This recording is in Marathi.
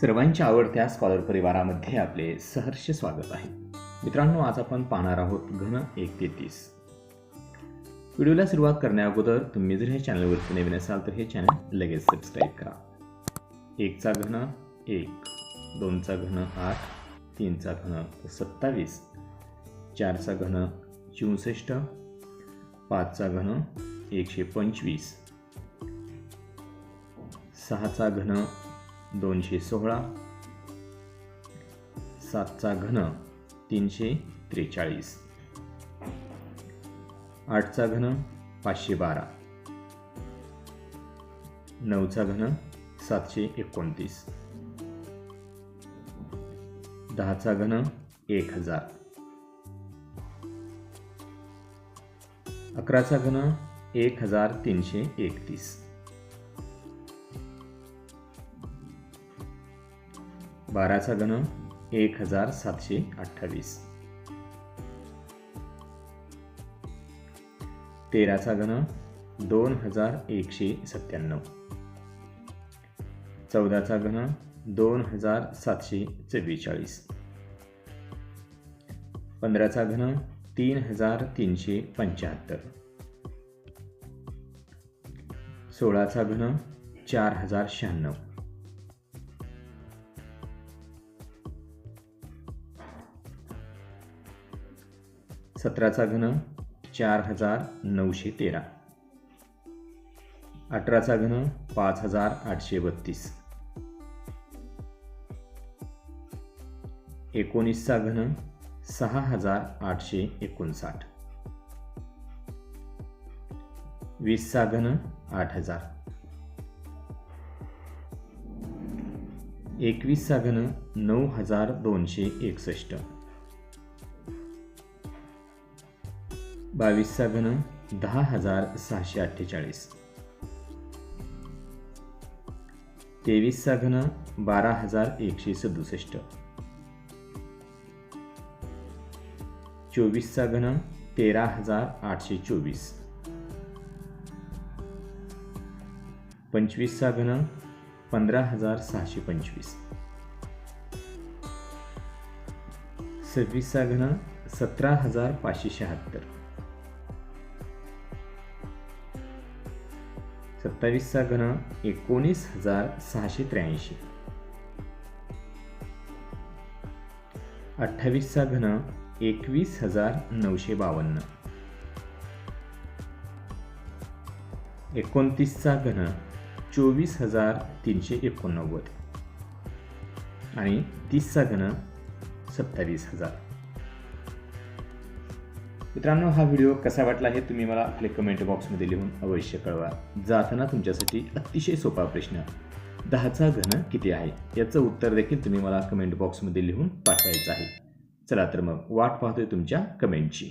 सर्वांच्या आवडत्या स्कॉलर परिवारामध्ये आपले सहर्ष स्वागत आहे. मित्रांनो आज आपण पाहणार आहोत घन एक ते तीस. व्हिडिओला सुरुवात करण्याअगोदर तुम्ही जर हे चॅनलवरती नवीन असाल तर हे चॅनल लगेच सबस्क्राईब करा. एकचा घन एक दोनचा घन आठ तीनचा घन सत्तावीस चारचा घन चौसष्ट पाचचा घन एकशे पंचवीस सहाचा घन दोनशे सोळा सातचा घन तीनशे त्रेचाळीस आठचा घन पाचशे बारा नऊचा घन सातशे एकोणतीस दहाचा घन एक हजार अकराचा घन एक हजार तीनशे एकतीस बाराचा घन एक हजार सातशे अठ्ठावीस. तेराचा घन दोन हजार एकशे सत्त्याण्णव. चौदाचा घन दोन हजार सातशे चव्वेचाळीस. पंधराचा घन तीन हजार तीनशे पंच्याहत्तर. सोळाचा घन चार हजार शहाण्णव. सतराचा घन चार हजार नऊशे तेरा. अठराचा घन पाच हजार आठशे बत्तीस. एकोणीसचा घन सहा हजार आठशे एकोणसाठ. वीसचा घन आठ हजार. एकवीसचा घन नऊ हजार दोनशे एकसष्ट. बावीसचा घन दहा हजार सहाशे अठ्ठेचाळीस. तेवीसचा घन बारा हजार एकशे सदुसष्ट. चोवीसचा घन तेरा हजार आठशे चोवीस. पंचवीसचा घन पंधरा हजार सहाशे पंचवीस. सव्वीसचा घन सतरा हजार पाचशे शहात्तर. सत्तावीसचा घन एकोणीस हजार सहाशे त्र्याऐंशी. अठ्ठावीसचा घन एकवीस हजार नऊशे बावन्न. एकोणतीसचा घन चोवीस हजार तीनशे एकोणनव्वद. आणि तीसचा घन सत्तावीस हजार. मित्रांनो हा व्हिडिओ कसा वाटला हे तुम्ही मला आपले कमेंट बॉक्समध्ये लिहून अवश्य कळवा. जाताना तुमच्यासाठी अतिशय सोपा प्रश्न दहाचा घन किती आहे? याचं उत्तर देखील तुम्ही मला कमेंट बॉक्समध्ये लिहून पाठवायचं आहे. चला तर मग वाट पाहतोय तुमच्या कमेंटची